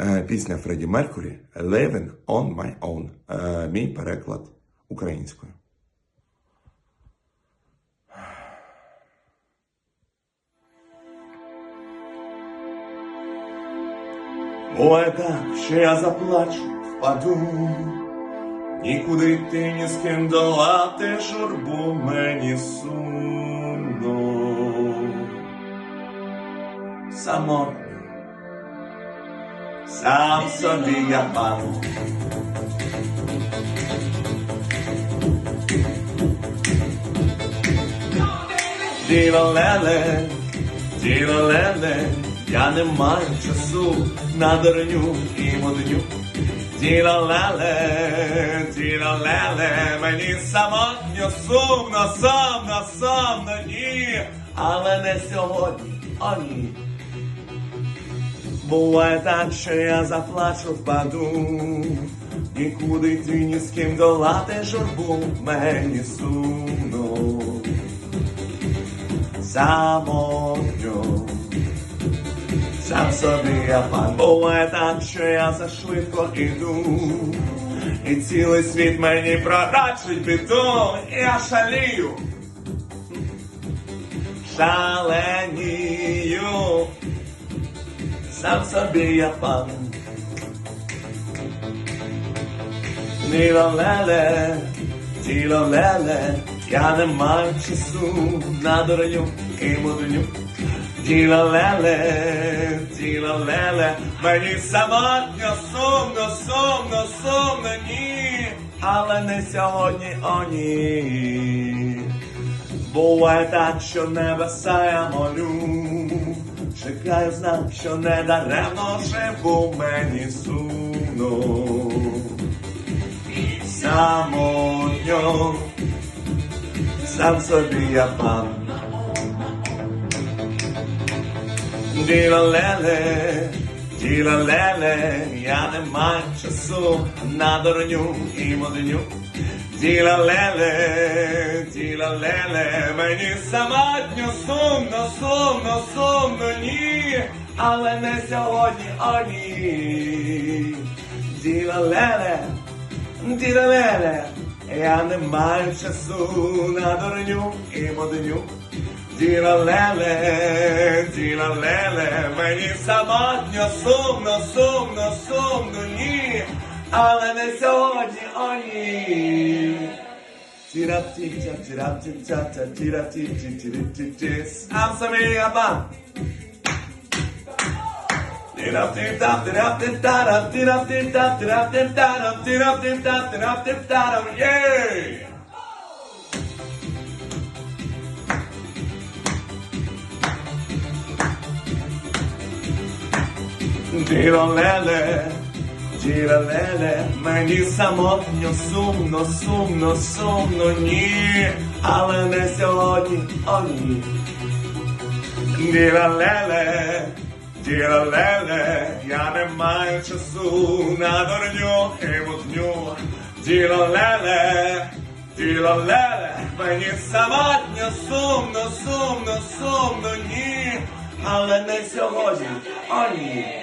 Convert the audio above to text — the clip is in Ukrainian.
Е, Пісня Фредді Меркурі Living on my own. Е, Мій переклад українською. Буває так, що я заплачу, впаду. Нікуди йти ні з ким долати журбу мені сумно. Самотньо, сам собі я пан. Діло-леле, діло-леле, я не маю часу на дурню і модню. Діло-леле, діло-леле, мені самотньо, сумно, сумно, сумно, ні, але не сьогодні, о ні. Буває так, що я заплачу, впаду, нікуди йти ні з ким долати журбу, мені сумно самотньо. Сам собі я пан. Буває так, що я зашвидко іду, і цілий світ мені прорачить біду, я шалію, шаленію, я пан. Діло-леле, діло-леле, я не маю часу на дурню і мудрню. Діло-леле, діло-леле, мені самотньо, сумно, сумно, сумно, ні, але не сьогодні, о ні. Буває так, що небеса я молю, чекаю знак, що не даремно живу мені сумно самотньо, сам собі я пан. Діло-леле, діло-леле, я не маю часу на дурню і модню. Діло-леле, діло-леле, мені самотньо, сумно, сумно, сумно, ні, але не сьогодні, о ні. Діло-леле, Ділелеле, я не маю часу на дурню і модню. Ділелеле, ділелеле, мені самотньо, сумно, сумно, сумно, ні, але не сьогодні, о ні. Tirap tirap tirap tirap tirap tirap tirap I'm Samir Abam. Tirap tirap tirap tirap tirap tirap tirap tirap tirap tirap tirap tirap Yeah. Tirolele. Діло-леле, мені самотньо, сумно, сумно, сумно, ні, але не сьогодні, о ні. Діло-леле, діло-леле, я не маю часу на дурню і мутню. Діло-леле, діло-леле, мені самотньо, сумно, сумно, сумно, ні, але не сьогодні, о ні.